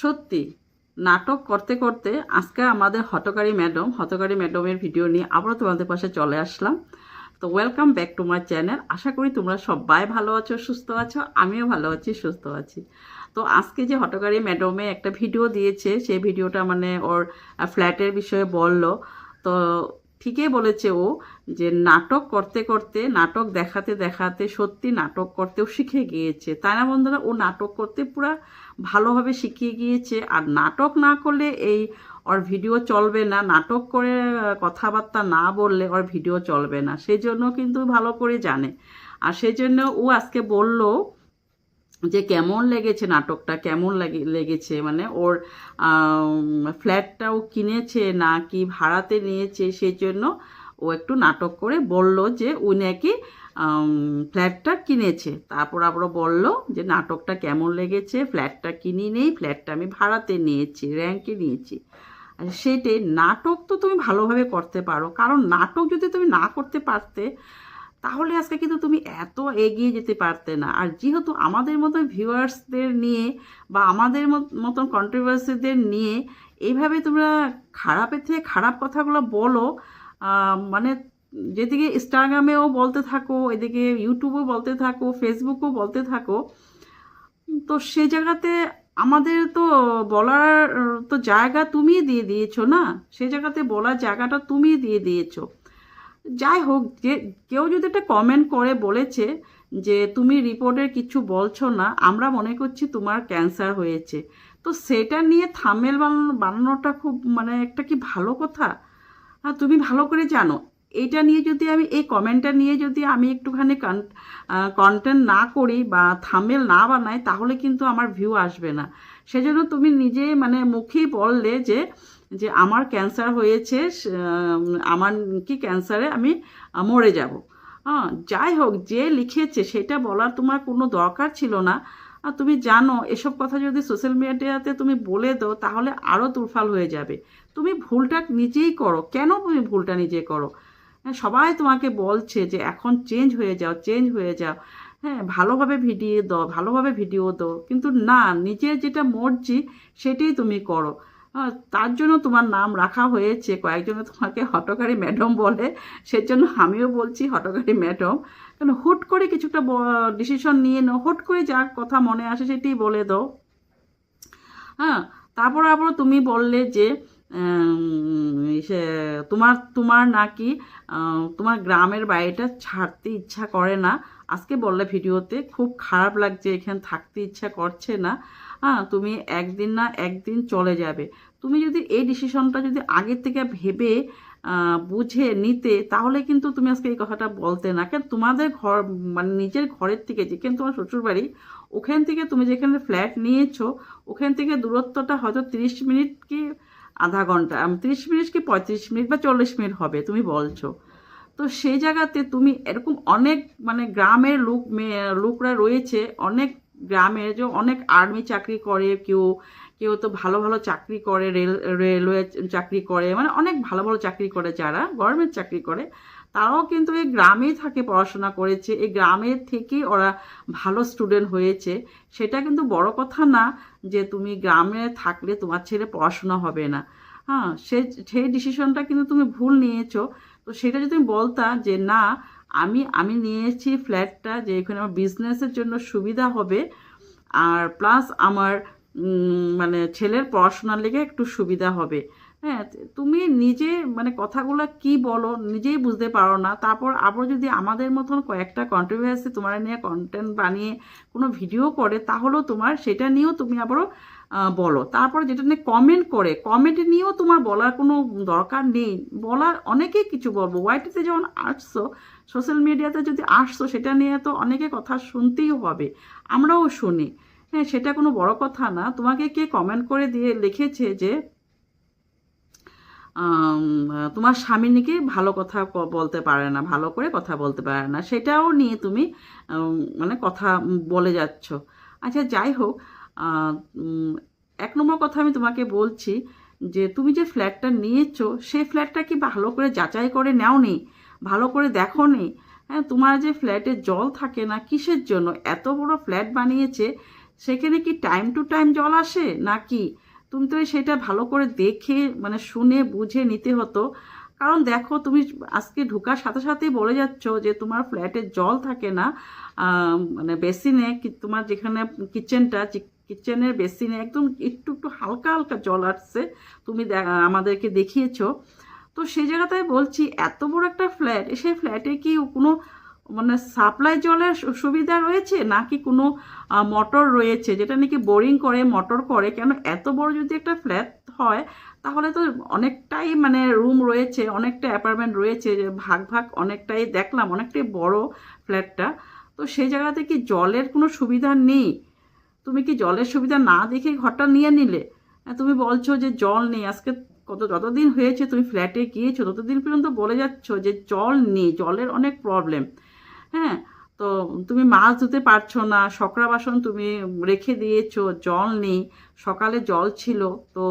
সত্যি, নাটক করতে করতে আজকে আমাদের হতকারী ম্যাডাম, হতকারী ম্যাডামের ভিডিও নিয়ে আবারও তোমাদের পাশে চলে আসলাম। তো welcome back to my channel আশা করি তোমরা সবাই ভালো আছো, সুস্থ আছো, আমিও ভালো আছি, সুস্থ আছি। তো আজকে যে হটকারী ম্যাডামে একটা ভিডিও দিয়েছে, সেই ভিডিওটা মানে ওর ফ্ল্যাটের বিষয়ে বলল। তো ঠিকই বলেছে ও যে নাটক করতে করতে, নাটক দেখাতে দেখাতে সত্যি নাটক করতেও শিখে গিয়েছে। তাই না বন্ধুরা? ও নাটক করতে পুরা ভালোভাবে শিখিয়ে গিয়েছে। আর নাটক না করলে এই ওর ভিডিও চলবে না। নাটক করে কথাবার্তা না বললে ওর ভিডিও চলবে না। সেই জন্য কিন্তু ভালো করে জানে। আর সেই জন্য ও আজকে বলল যে কেমন লেগেছে নাটকটা, কেমন লাগে, লেগেছে মানে ওর ফ্ল্যাটটাও কিনেছে না কি ভাড়াতে নিয়েছে সেই জন্য ও একটু নাটক করে বলল যে ও নাকি ফ্ল্যাটটা কিনেছে। তারপর আবার বলল যে নাটকটা কেমন লেগেছে ফ্ল্যাটটা কিনি নেই ফ্ল্যাটটা আমি ভাড়াতে নিয়েছি র্যাঙ্কে নিয়েছি। সেটাই, নাটক তো তুমি ভালোভাবে করতে পারো। কারণ নাটক যদি তুমি না করতে পারতে তাহলে আজকে কিন্তু তুমি এত এগিয়ে যেতে পারতে না। আর যেহেতু আমাদের মতন ভিউয়ার্সদের নিয়ে বা আমাদের মত- মতন কন্ট্রোভার্সিদের নিয়ে এইভাবে তোমরা খারাপের থেকে খারাপ কথাগুলো বলো মানে যেদিকে ইনস্টাগ্রামেও বলতে থাকো, এদিকে ইউটিউবেও বলতে থাকো ফেসবুকও বলতে থাকো, তো সে জায়গাতে আমাদের তো বলার, তো জায়গা তুমিই দিয়ে দিয়েছ না? সে জায়গাতে বলার জায়গাটা তুমিই দিয়ে দিয়েছ। যাই হোক, যে কেউ যদি একটা কমেন্ট করে বলেছে যে, তুমি রিপোর্টের কিছু বলছো না, আমরা মনে করছি তোমার ক্যান্সার হয়েছে। তো সেটা নিয়ে থামেল বানানো বানানোটা খুব মানে একটা কি ভালো কথা? আর তুমি ভালো করে জানো। এটা নিয়ে যদি আমি, এই কমেন্টটা নিয়ে যদি আমি একটুখানি কন্টেন্ট না করি বা থামেল না বানাই, তাহলে কিন্তু আমার ভিউ আসবে না। সেজন্য তুমি নিজে মানে মুখেই বললে যে যে আমার ক্যান্সার হয়েছে আমার কি ক্যান্সারে আমি মরে যাব। হ্যাঁ যাই হোক, যে লিখেছে সেটা বলার তোমার কোনো দরকার ছিল না। আর তুমি জানো, এসব কথা যদি সোশ্যাল মিডিয়াতে তুমি বলে দাও, তাহলে আরও তুরফাল হয়ে যাবে। তুমি ভুলটা নিজেই করো। কেন তুমি ভুলটা নিজে করো? সবাই তোমাকে বলছে যে এখন চেঞ্জ হয়ে যাও চেঞ্জ হয়ে যাও। হ্যাঁ ভালোভাবে ভিডিও দাও, ভালোভাবে ভিডিও দাও। কিন্তু না, নিজের যেটা মর্জি, সেটাই তুমি করো। তার জন্য তোমার নাম রাখা হয়েছে। কয়েকজনে তোমাকে হটকারী ম্যাডাম বলে। সেজন্য আমিও বলছি হটকারী ম্যাডাম। কেন, হুট করে কিছুটা ডিসিশন নিয়ে নাও। হুট করে যা কথা মনে আসে সেটাই বলে দাও। হ্যাঁ তারপর আবার তুমি বললে যে সে, তোমার তোমার নাকি তোমার গ্রামের বাড়িটা ছাড়তে ইচ্ছা করে না। আজকে বললে ভিডিওতে, খুব খারাপ লাগছে, এখানে থাকতে ইচ্ছা করছে না। হ্যাঁ তুমি একদিন না একদিন চলে যাবে। তুমি যদি এই ডিসিশনটা যদি আগের থেকে ভেবে বুঝে নিতে, তাহলে কিন্তু তুমি আজকে এই কথাটা বলতে না। কেন? তোমাদের ঘর মানে নিজের ঘরের থেকে যেখানে তোমার শ্বশুরবাড়ি, ওখান থেকে তুমি যেখানে ফ্ল্যাট নিয়েছো, ওখান থেকে দূরত্বটা হয়তো তিরিশ মিনিট কি আধা ঘণ্টা তিরিশ মিনিট কি পঁয়ত্রিশ মিনিট বা চল্লিশ মিনিট হবে, তুমি বলছো। তো সেই জায়গাতে তুমি এরকম অনেক মানে গ্রামের লোক মে- লোকরা রয়েছে, অনেক গ্রামের যে অনেক আর্মি চাকরি করে, কেউ কেউ তো ভালো ভালো চাকরি করে, রেল রেলওয়ে চাকরি করে মানে অনেক ভালো ভালো চাকরি করে যারা গভর্নমেন্ট চাকরি করে, তারাও কিন্তু এই গ্রামেই থাকে পড়াশোনা করেছে। এই গ্রামের থেকেই ওরা ভালো স্টুডেন্ট হয়েছে। সেটা কিন্তু বড় কথা না যে তুমি গ্রামে থাকলে তোমার ছেলে পড়াশোনা হবে না। হ্যাঁ সে, সেই ডিসিশনটা কিন্তু তুমি ভুল নিয়েছো। তো সেটা যদি তুমি বলতা যে না আমি আমি নিয়েছি ফ্ল্যাটটা যে এখানে আমার বিজনেসের জন্য সুবিধা হবে। আর প্লাস আমার মানে ছেলের পড়াশোনার লেগে একটু সুবিধা হবে। হ্যাঁ তুমি নিজে মানে কথাগুলো কি বলো নিজেই বুঝতে পারো না। তারপর আবার যদি আমাদের মতন কয়েকটা কন্ট্রোভার্সি তোমার নিয়ে কন্টেন্ট বানিয়ে কোনো ভিডিও করে, তাহলেও তোমার সেটা নিয়েও তুমি আবারও বলো। তারপর যেটা নিয়ে কমেন্ট করে কমেন্ট নিয়েও তোমার বলার কোনো দরকার নেই। বলার অনেকেই কিছু বলব। ওয়াইটিতে যখন আসছো সোশ্যাল মিডিয়াতে যদি আসছো সেটা নিয়ে তো অনেকে কথা শুনতেই হবে, আমরাও শুনি। হ্যাঁ সেটা কোনো বড় কথা না। তোমাকে কে কমেন্ট করে দিয়ে লিখেছে যে তোমার স্বামী নাকি ভালো কথা বলতে পারে না, ভালো করে কথা বলতে পারে না, সেটাও নিয়ে তুমি মানে কথা বলে যাচ্ছ। আচ্ছা যাই হোক এক নম্বর কথা আমি তোমাকে বলছি যে, তুমি যে ফ্ল্যাটটা নিয়েছো সেই ফ্ল্যাটটা কি ভালো করে যাচাই করে নেওনি? ভালো করে দেখো নি হ্যাঁ তোমার যে ফ্ল্যাটে জল থাকে না কিসের জন্য? এত বড় ফ্ল্যাট বানিয়েছে, সেখানে কি টাইম টু টাইম জল আসে? নাকি? তুমি তো সেটা ভালো করে দেখে মানে শুনে, বুঝে নিতে হতো। কারণ দেখো, তুমি আজকে ঢোকার সাথে সাথেই বলে যাচ্ছ যে তোমার ফ্ল্যাটে জল থাকে না। মানে বেসিনে তোমার যেখানে কিচেনটা কিচেনের বেসিনে একদম একটু একটু হালকা হালকা জল আসছে। তুমি আমাদেরকে দেখিয়েছো। তো সেই জায়গাটায় বলছি এত বড় একটা ফ্ল্যাট সেই ফ্ল্যাটে কি কোনো মানে সাপ্লাই জলের সুবিধা রয়েছে? নাকি কোনো মোটর রয়েছে? যেটা নাকি বোরিং করে মোটর করে। কেন এত বড় যদি একটা ফ্ল্যাট হয় তাহলে তো অনেকটাই মানে রুম রয়েছে অনেকটা অ্যাপার্টমেন্ট রয়েছে যে ভাগ ভাগ অনেকটাই দেখলাম অনেকটাই বড় ফ্ল্যাটটা তো সেই জায়গাতে কি জলের কোনো সুবিধা নেই? তুমি কি জলের সুবিধা না দেখে ঘরটা নিয়ে নিলে? হ্যাঁ, তুমি বলছো যে জল নেই আজকে কত যতদিন হয়েছে তুমি ফ্ল্যাটে গিয়েছো, ততদিন পর্যন্ত বলে যাচ্ছ যে জল নেই, জলের অনেক প্রবলেম হ্যাঁ তো তুমি মাছ ধুতে পারছ না সকরা বাসন তুমি রেখে দিয়েছ, জল নেই, সকালে জল ছিল, তো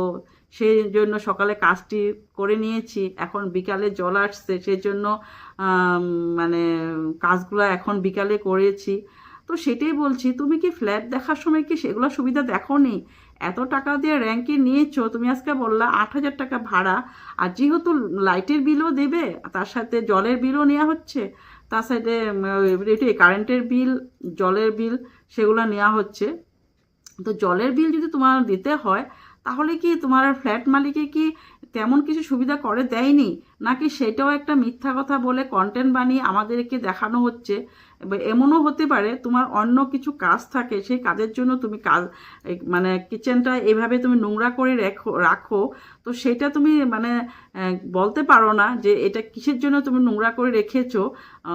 সেই জন্য সকালে কাজটি করে নিয়েছি, এখন বিকালে জল আসছে, সেই জন্য মানে কাজগুলো এখন বিকালে করেছি। তো সেটাই বলছি, তুমি কি ফ্ল্যাট দেখার সময় কি সেগুলো সুবিধা দেখো নি এত টাকা দিয়ে র্যাঙ্কে নিয়েছো, তুমি আজকে বললা আট হাজার টাকা ভাড়া, আর যেহেতু লাইটের বিলও দেবে, তার সাথে জলের বিলও নেওয়া হচ্ছে, তার সাথে কারেন্টের বিল জলের বিল সেগুলো নেওয়া হচ্ছে। তো জলের বিল যদি তোমার দিতে হয়, তাহলে কি তোমার ফ্ল্যাট মালিকে কি তেমন কিছু সুবিধা করে দেয়নি? নাকি সেটাও একটা মিথ্যা কথা বলে কন্টেন্ট বানিয়ে আমাদেরকে দেখানো হচ্ছে? এবার এমনও হতে পারে তোমার অন্য কিছু কাজ থাকে, সেই কাজের জন্য তুমি কাজ মানে কিচেনটা এভাবে তুমি নোংরা করে রেখো, রাখো, তো সেটা তুমি মানে বলতে পারো না যে এটা কিসের জন্য তুমি নোংরা করে রেখেছো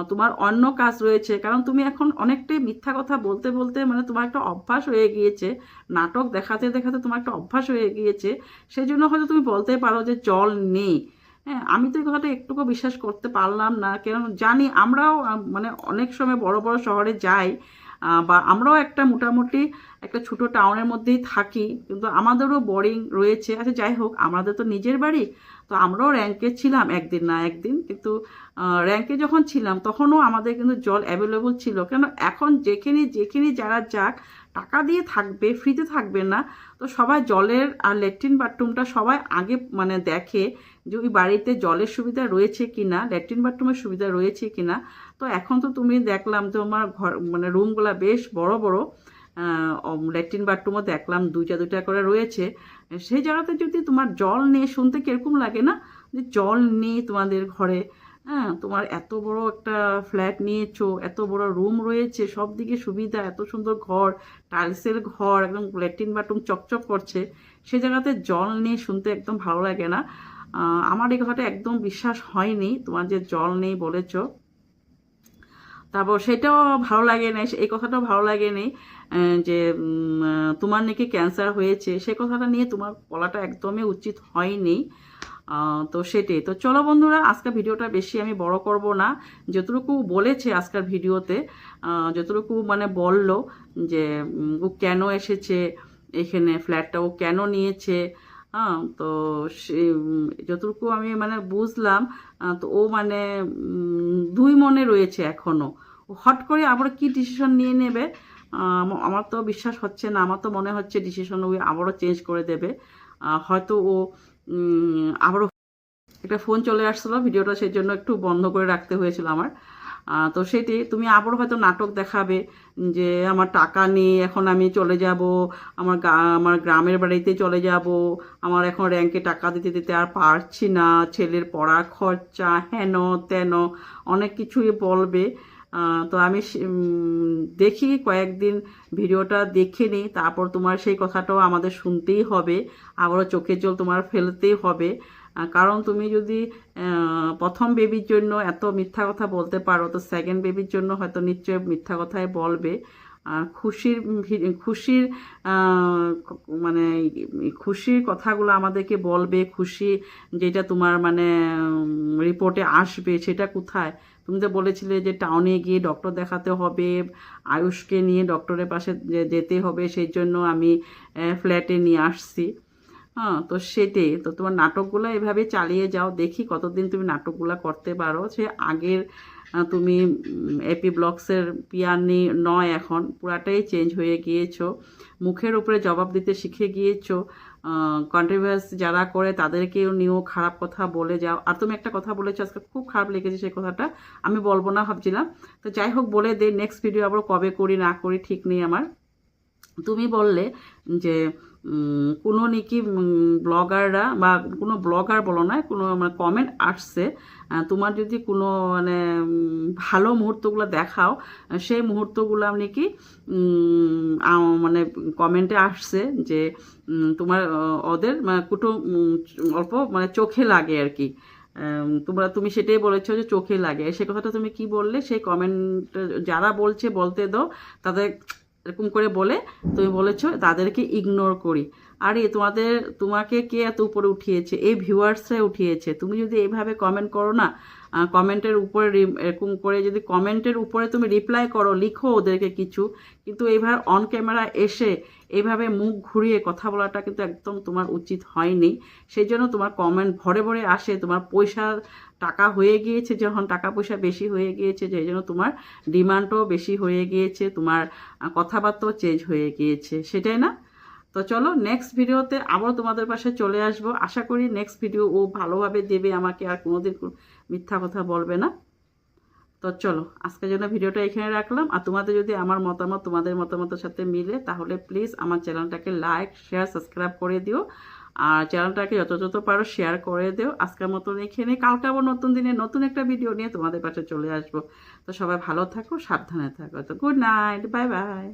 তোমার অন্য কাজ রয়েছে, কারণ তুমি এখন অনেকটাই মিথ্যা কথা বলতে বলতে মানে তোমার একটা অভ্যাস হয়ে গিয়েছে, নাটক দেখাতে দেখাতে তোমার একটা অভ্যাস হয়ে গিয়েছে সেই জন্য হয়তো তুমি বলতে পারো যে জল নেই। হ্যাঁ আমি তো কথাটা একটুকু বিশ্বাস করতে পারলাম না। কারণ জানি আমরাও মানে অনেক সময় বড় বড় শহরে যাই বা আমরাও একটা মোটামুটি একটা ছোট টাউনের মধ্যেই থাকি, কিন্তু আমাদেরও বোরিং রয়েছে। আচ্ছা যাই হোক, আমাদের তো নিজের বাড়ি, তো আমরাও র্যাঙ্কে ছিলাম একদিন না একদিন, কিন্তু র্যাঙ্কে যখন ছিলাম, তখনও আমাদের কিন্তু জল অ্যাভেলেবল ছিল। কেন এখন যেখানে যেখানে যারা যাক, টাকা দিয়ে থাকবে ফ্রিতে থাকবে না, তো সবাই জলের আর ল্যাট্রিন বাথরুমটা সবাই আগে মানে দেখে যে ওই বাড়িতে জলের সুবিধা রয়েছে কি না ল্যাট্রিন বাথরুমের সুবিধা রয়েছে কি না তো এখন তো তুমি দেখলাম তোমার ঘর মানে রুমগুলো বেশ বড় বড় ল্যাট্রিন বাথরুমও দেখলাম, দুইটা দুইটা করে রয়েছে। সেই জায়গাতে যদি তোমার জল নেই, শুনতে কীরকম লাগে না? যে জল নেই তোমাদের ঘরে হ্যাঁ তোমার এত বড় একটা ফ্ল্যাট নিয়েছো, এত বড় রুম রয়েছে সব দিকে সুবিধা, এত সুন্দর ঘর, টাইলসের ঘর, একদম ল্যাট্রিন বাথরুম চকচক করছে। সে জায়গাতে জল নিয়ে শুনতে একদম ভালো লাগে না। আমার এই কথাটা একদম বিশ্বাস হয়নি তোমার যে জল নেই বলেছ। তারপর সেটাও ভালো লাগে না এই কথাটাও ভালো লাগে নি আহ, যে তোমার নাকি ক্যান্সার হয়েছে সে কথাটা নিয়ে তোমার বলাটা একদমই উচিত হয়নি। তো সেটাই। তো চলো বন্ধুরা আজকের ভিডিওটা বেশি আমি বড় করব না। যতটুকু বলেছে আজকের ভিডিওতে যতটুকু মানে বলল যে ও কেন এসেছে এখানে ফ্ল্যাটটা ও কেন নিয়েছে? হ্যাঁ তো সে যতটুকু আমি মানে বুঝলাম তো ও মানে দুই মনে রয়েছে এখনও হট করে আবার কি ডিসিশন নিয়ে নেবে? আমার তো বিশ্বাস হচ্ছে না। আমার তো মনে হচ্ছে ডিসিশন ও আবারও চেঞ্জ করে দেবে। হয়তো ও আবারও একটা ফোন চলে আসছিল। ভিডিওটা সেই জন্য একটু বন্ধ করে রাখতে হয়েছিল আমার। তো সেটি তুমি আবারও হয়তো নাটক দেখাবে যে আমার টাকা নেই, এখন আমি চলে যাব, আমার আমার গ্রামের বাড়িতে চলে যাব, আমার এখন র্যাঙ্কে টাকা দিতে দিতে আর পারছি না, ছেলের পড়ার খরচা হেন তেন, অনেক কিছুই বলবে। তো আমি দেখি কয়েকদিন ভিডিওটা দেখে নিই, তারপর তোমার সেই কথাটাও আমাদের শুনতেই হবে, আবারও চোখের জল তোমার ফেলতেই হবে। কারণ তুমি যদি প্রথম বেবির জন্য এত মিথ্যা কথা বলতে পারো, তো সেকেন্ড বেবির জন্য হয়তো নিশ্চয়ই মিথ্যা কথাই বলবে। খুশির খুশির মানে খুশির কথাগুলো আমাদেরকে বলবে, খুশি যেটা তোমার মানে রিপোর্টে আসবে, সেটা কোথায়? তুমি তো বলেছিলে যে টাউনে গিয়ে ডক্টর দেখাতে হবে, আয়ুষকে নিয়ে ডক্টরের পাশে যেতে হবে, সেই জন্য আমি ফ্ল্যাটে নিয়ে আসছি। হ্যাঁ তো সেটাই। তো তোমার নাটকগুলো এভাবে চালিয়ে যাও, দেখি কতদিন তুমি নাটকগুলো করতে পারো। সে আগের তুমি এপি ব্লগসের পিয়ানি নয় এখন, পুরাটাই চেঞ্জ হয়ে গিয়েছো। মুখের উপরে জবাব দিতে শিখে গিয়েছো। কন্ট্রিভার্স যারা করে তাদেরকেও নিয়েও খারাপ কথা বলে যাও। আর তুমি একটা কথা বলেছ, আজকে খুব খারাপ লেগেছে সেই কথাটা। আমি বলব না, ভাবছিলাম। তো যাই হোক, বলে দে নেক্সট ভিডিও আবার কবে করি, না করি, ঠিক নেই আমার। তুমি বললে যে কোনো নাকি ব্লগাররা বা কোনো ব্লগার বলো না, কোনো মানে কমেন্ট আসছে তোমার যদি কোনো মানে ভালো মুহূর্তগুলো দেখাও সেই মুহূর্তগুলো নাকি মানে কমেন্টে আসছে যে তোমার ওদের মানে কুটো অল্প মানে চোখে লাগে আর কি। তোমরা, তুমি সেটাই বলেছ যে চোখে লাগে। সে কথাটা তুমি কি বললে? সেই কমেন্ট যারা বলছে বলতে দাও, তাদের এরকম করে বলে, তুমি বলেছ, তাদেরকে ইগনোর করি। আরে, তোমাদের, তোমাকে কে এত উপরে উঠিয়েছে? এই ভিউয়ার্সরা উঠিয়েছে। তুমি যদি এইভাবে কমেন্ট করো না কমেন্টের উপরে এরকম করে যদি কমেন্টের উপরে তুমি রিপ্লাই করো, লিখো ওদেরকে কিছু। কিন্তু এইভাবে অন ক্যামেরা এসে এইভাবে মুখ ঘুরিয়ে কথা বলাটা কিন্তু একদম তোমার উচিত হয়নি। সেই জন্য তোমার কমেন্ট ভরে ভরে আসে, তোমার পয়সা টাকা হয়ে গিয়েছে, যখন টাকা পয়সা বেশি হয়ে গিয়েছে সেই জন্য তোমার ডিমান্ডও বেশি হয়ে গিয়েছে, তোমার কথাবার্তাও চেঞ্জ হয়ে গিয়েছে। সেটাই না? তো চলো নেক্সট ভিডিওতে আবারও তোমাদের পাশে চলে আসব। আশা করি নেক্সট ভিডিও ও ভালোভাবে দেবে আমাকে, আর কোনোদিন কোনো মিথ্যা কথা বলবে না। তো চলো, আজকের জন্য ভিডিওটা এখানে রাখলাম। আর তোমাদের যদি আমার মতামত তোমাদের মতামতের সাথে মিলে, তাহলে প্লিজ আমার চ্যানেলটাকে লাইক শেয়ার সাবস্ক্রাইব করে দিও। আর চ্যানেলটাকে যত যত পারো শেয়ার করে দিও। আজকের মতন এখানে, কালকে আবার নতুন দিনে নতুন একটা ভিডিও নিয়ে তোমাদের পাশে চলে আসব। তো সবাই ভালো থাকো, সাবধানে থাকো। তো গুড নাইট বাই বাই